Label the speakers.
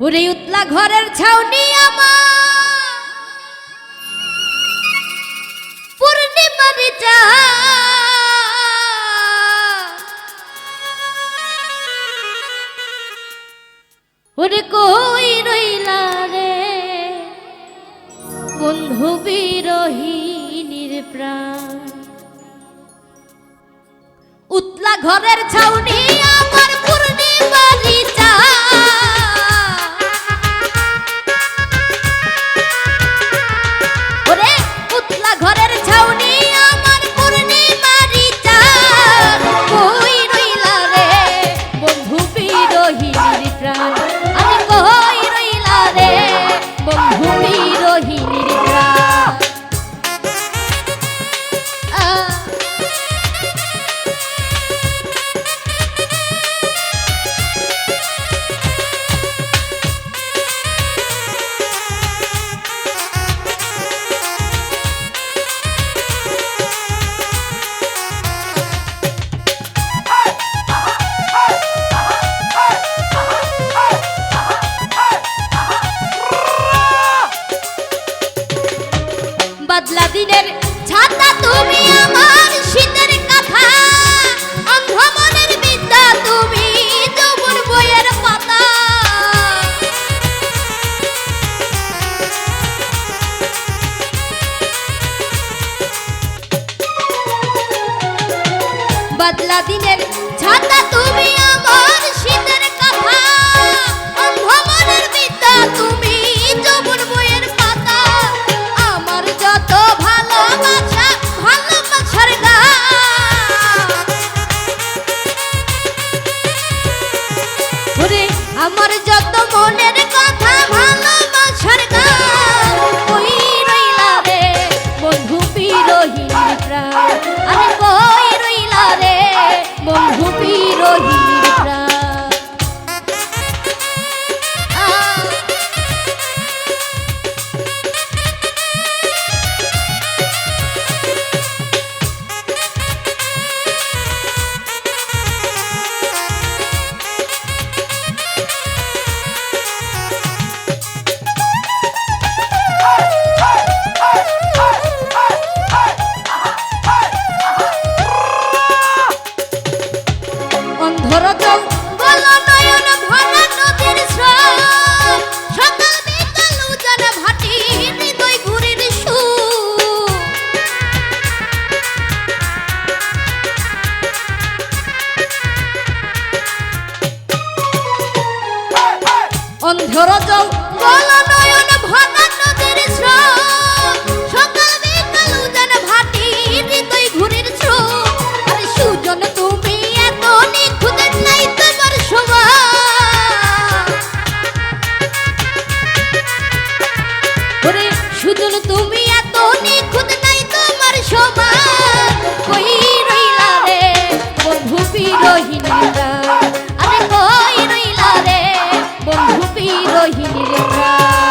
Speaker 1: ওরে উতলা ঘরের ছাউনি আমার। পূর্ণিমা ওরে কই রইলা রে? বন্ধু বিরোহিনীর প্রাণ। উতলা ঘরের ছাউনি বাদলা দিনের ছাতা তুমি আমার শীতের কথা। অন্ধমনের বিদ্যা তুমি বইয়ের পাতা। দিনের ছাতা তুমি আমার শীতের আমার যত মনের অন্ধর যাও নয়ন ভাঙা নদীর রোহিণী রেখা